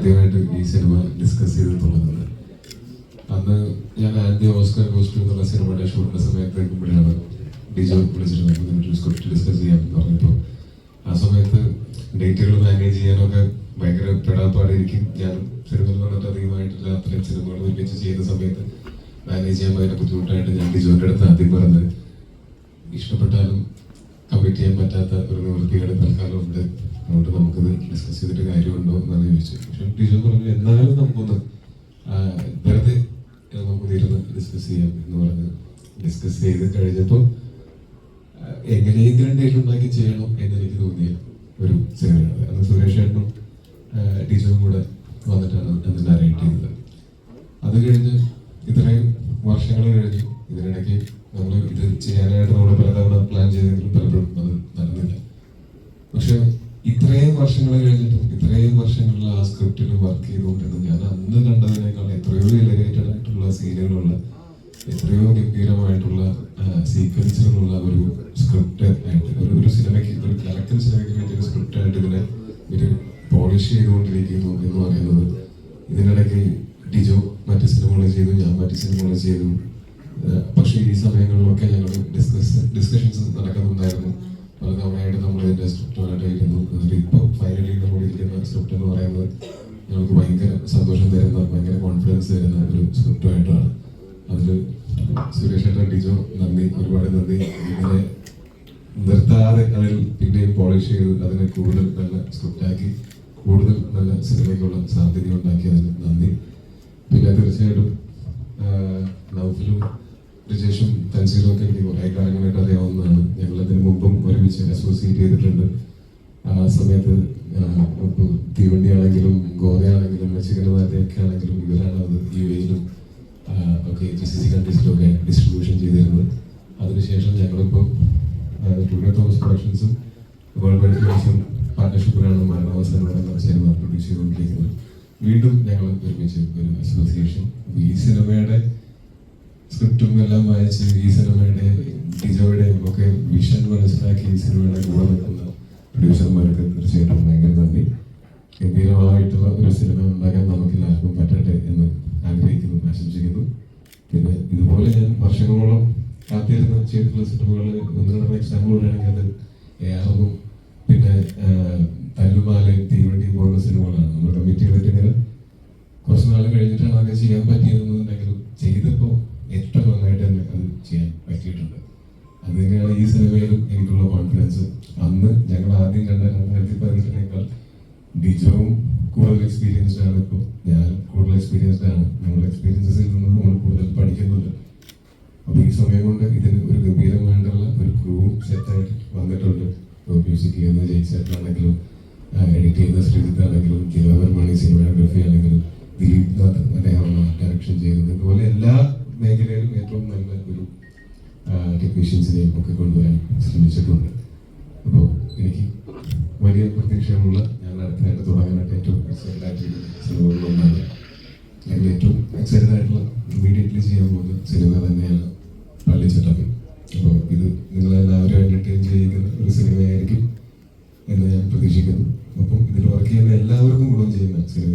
ആദ്യമായിട്ട് ഈ cinema discuss ചെയ്ത് തുടങ്ങുന്നത്. അന്ന് ഞാൻ ആദ്യ ഓസ്കർ ഗോസ്റ്റു എന്നുള്ള സിനിമയുടെ ഷൂട്ടിന്റെ സമയത്ത് നിൽക്കുമ്പോഴാണ് ഡിജോ വിളിച്ചിട്ട് നമുക്ക് സ്ക്രിപ്റ്റ് ഡിസ്കസ് ചെയ്യാം എന്ന് പറഞ്ഞപ്പോൾ ആ സമയത്ത് ഡേറ്റുകൾ മാനേജ് ചെയ്യാനൊക്കെ ഭയങ്കര പെടാപ്പാടായിരിക്കും. ഞാൻ സിനിമയിൽ വന്നിട്ട് അധികമായിട്ടുള്ള അത്രയും സിനിമകൾ ഒരുമിച്ച് ചെയ്യുന്ന സമയത്ത് മാനേജ് ചെയ്യാൻ ഭയങ്കര ബുദ്ധിമുട്ടായിട്ട് ഞാൻ ഡിജോന്റെ അടുത്ത് ആദ്യം പറഞ്ഞത് ഇഷ്ടപ്പെട്ടാലും കമ്മിറ്റ് ചെയ്യാൻ പറ്റാത്ത ഒരു നിവൃത്തിയുടെ തൽക്കാലം ഉണ്ട്. അതുകൊണ്ട് നമുക്കത് ഡിസ്കസ് ചെയ്തിട്ട് കാര്യമുണ്ടോ എന്നാണ് ചോദിച്ചത്. പക്ഷെ ടീച്ചർ പറഞ്ഞു എന്നാലും നമുക്കൊന്ന് വെറുതെ നമുക്ക് ഇരുന്ന് ഡിസ്കസ് ചെയ്യാം എന്ന് പറഞ്ഞ് ഡിസ്കസ് ചെയ്ത് കഴിഞ്ഞപ്പോൾ എങ്ങനെയെങ്കിലും ഡേറ്റ് ഉണ്ടാക്കി ചെയ്യണം എന്ന് എനിക്ക് തോന്നിയ ഒരു സിനിമയാണ് അന്ന് സുരേഷ് ഏട്ടനും ടീച്ചറും കൂടെ വന്നിട്ടാണ് എന്നെ നരേറ്റ് ചെയ്തത്. അത് കഴിഞ്ഞ് ഇത്രയും വർഷങ്ങൾ കഴിഞ്ഞു. ഇതിനിടയ്ക്ക് നമ്മൾ ഇത് ചെയ്യാനായിട്ട് നമ്മൾ പലതവണ പ്ലാൻ ചെയ്തെങ്കിലും പലപ്പോഴും അത് നടന്നില്ല. പക്ഷെ ഇത്രയും വർഷങ്ങൾ കഴിഞ്ഞിട്ടും ഇത്രയും വർഷങ്ങളിൽ ആ സ്ക്രിപ്റ്റിൽ വർക്ക് ചെയ്തുകൊണ്ടിരുന്നു ഞാൻ അന്ന് കണ്ടതിനേക്കാൾ എത്രയോ എലിവേറ്റഡ് ആയിട്ടുള്ള സീനുകളുള്ള എത്രയോ ഗംഭീരമായിട്ടുള്ള സീക്വൻസുകളുള്ള ഒരു സ്ക്രിപ്റ്റ് ആയിട്ട് ഒരു ഒരു സിനിമയ്ക്ക് ഒരു കലക്കൻ സിനിമയ്ക്ക് വേണ്ടി ഒരു സ്ക്രിപ്റ്റ് ആയിട്ട് ഇതിനെ ഒരു പോളിഷ് ചെയ്തുകൊണ്ടിരിക്കുന്നു എന്ന് പറയുന്നത് ഇതിനിടയ്ക്ക് ഡിജോ മറ്റ് സിനിമകൾ ചെയ്തു ഞാൻ മറ്റ് സിനിമകൾ ചെയ്തു. പക്ഷേ ഈ സമയങ്ങളിലൊക്കെ ഞങ്ങൾ ഡിസ്കസ് ഡിസ്കഷൻസ് നടക്കുന്നുണ്ടായിരുന്നു. സ്ക്രിപ്റ്റ് എന്ന് പറയുന്നത് ഞങ്ങൾക്ക് ഭയങ്കര സന്തോഷം തരുന്ന ഭയങ്കര കോൺഫിഡൻസ് തരുന്ന ഒരു സ്ക്രിപ്റ്റുമായിട്ടാണ് അതിൽ സുരേഷ് ഏട്ടൻ ഡിജോ നന്ദി. ഒരുപാട് നന്ദി. ഇങ്ങനെ നിർത്താതെ അതിൽ പിന്നെയും പോളിഷ് ചെയ്ത് അതിനെ കൂടുതൽ നല്ല സ്ക്രിപ്റ്റാക്കി കൂടുതൽ നല്ല സിനിമയ്ക്കുള്ള സാധ്യത ഉണ്ടാക്കിയതിന് നന്ദി. പിന്നെ തീർച്ചയായിട്ടും നൗഫിലും നൗഫലും രജേഷും തൻസീറും ഒക്കെ എനിക്ക് കുറേ കാലങ്ങളായിട്ട് അറിയാവുന്നതാണ്. ഞങ്ങൾ അതിന് മുമ്പും ഒരുമിച്ച് അസോസിയേറ്റ് ചെയ്തിട്ടുണ്ട്. ആ സമയത്ത് തീവണ്ടിയാണെങ്കിലും ഗോതയാണെങ്കിലും മെച്ചിക്കനമാരൊക്കെ ആണെങ്കിലും ഇവരാണ് അത് യു എയിലും ഒക്കെ ജി സി സി കൺട്രീസിലൊക്കെ ഡിസ്ട്രിബ്യൂഷൻ ചെയ്തിരുന്നത്. അതിനുശേഷം ഞങ്ങളിപ്പോൾ ടൂറിയ തോമസ് പ്രൊഡക്ഷൻസും വേൾഡ് വൈഡ് ഫിലിംസും പാർട്ട്ണർഷിപ്പിലാണ് പറയുന്ന സിനിമ പ്രൊഡ്യൂസ് ചെയ്തുകൊണ്ടിരിക്കുന്നത്. വീണ്ടും ഞങ്ങൾ ഒരുമിച്ച് ഒരു അസോസിയേഷൻ ഈ സിനിമയുടെ സ്ക്രിപ്റ്റും എല്ലാം വായിച്ച് ഈ സിനിമയുടെ ഡിജോയുടെയും ഒക്കെ വിഷൻ മനസ്സിലാക്കി ഈ സിനിമയുടെ കൂടെ നിൽക്കുന്ന പ്രൊഡ്യൂസർമാർക്ക് തീർച്ചയായിട്ടും ഭയങ്കര ഗംഭീരമായിട്ടുള്ള ഒരു സിനിമ ഉണ്ടാക്കാൻ നമുക്ക് എല്ലാവർക്കും പറ്റട്ടെ എന്ന് ആഗ്രഹിക്കുന്നു ആശംസിക്കുന്നു. പിന്നെ ഇതുപോലെ ഞാൻ വർഷങ്ങളോളം കാത്തിരുന്ന ചെയ്തിട്ടുള്ള സിനിമകൾ ഒന്ന് രണ്ട് എക്സാമ്പിൾ പറയുകയാണെങ്കിൽ അത് ഏറും പിന്നെ തല്ലുമാലയും തീവണ്ടിയും പോലുള്ള സിനിമകളാണ്. നമ്മൾ കമ്മിറ്റ് ചെയ്തിട്ട് ഇങ്ങനെ കുറച്ച് നാൾ കഴിഞ്ഞിട്ടാണ് അതൊക്കെ ചെയ്യാൻ പറ്റിയതെന്നുണ്ടെങ്കിലും ചെയ്തപ്പോൾ ഏറ്റവും നന്നായിട്ട് തന്നെ അത് ചെയ്യാൻ പറ്റിയിട്ടുണ്ട്. അത് തന്നെയാണ് ഈ സിനിമയിലും എനിക്കുള്ള കോൺഫിഡൻസ് അന്ന് ഞങ്ങൾ ആദ്യം കണ്ട രണ്ടായിരത്തി പതിനെട്ടിനേക്കാൾ ഡിജോവും കൂടുതൽ എക്സ്പീരിയൻസ്ഡ് ആണ് ഇപ്പോൾ ഞാൻ കൂടുതൽ എക്സ്പീരിയൻസ്ഡ് ആണ്. ഞങ്ങളുടെ എക്സ്പീരിയൻസസിൽ നിന്ന് നമ്മൾ കൂടുതൽ പഠിക്കുന്നുണ്ട്. അപ്പോൾ ഈ സമയം കൊണ്ട് ഇതിന് ഒരു ഗംഭീരമായിട്ടുള്ള ഒരു ക്രൂ സെറ്റായിട്ട് വന്നിട്ടുണ്ട്. ഇപ്പോൾ മ്യൂസിക് ചെയ്യുന്ന ജയിച്ചേട്ടനാണെങ്കിലും എഡിറ്റ് ചെയ്യുന്ന ശ്രീജിത്ത് ആണെങ്കിലും ദിവാകർമാണി സിനിമാറ്റോഗ്രഫി ആണെങ്കിലും ദിലീപ് നാഥ് അദ്ദേഹമാണ് ഡയറക്ഷൻ ചെയ്യുന്നത്. ഇതുപോലെ എല്ലാ മേഖലയിലും ഏറ്റവും നല്ല ഒരു ടെക്നീഷ്യൻസിനെയും ഒക്കെ കൊണ്ടുവരാൻ ശ്രമിച്ചിട്ടുണ്ട്. അപ്പോൾ എനിക്ക് വലിയ പ്രതീക്ഷയുള്ള ആയിട്ടുള്ള ഇമ്മീഡിയറ്റ്ലി ചെയ്യാൻ പോകുന്ന സിനിമ തന്നെയാണ് പള്ളിച്ചട്ടപ്പൻ അപ്പോൾ ഇത് നിങ്ങളെല്ലാവരും എന്റർടൈൻ ചെയ്യിക്കുന്ന ഒരു സിനിമയായിരിക്കും എന്ന് ഞാൻ പ്രതീക്ഷിക്കുന്നു. അപ്പം ഇതിൽ വർക്ക് ചെയ്യുന്ന എല്ലാവർക്കും ഗുണം ചെയ്യുന്ന സിനിമ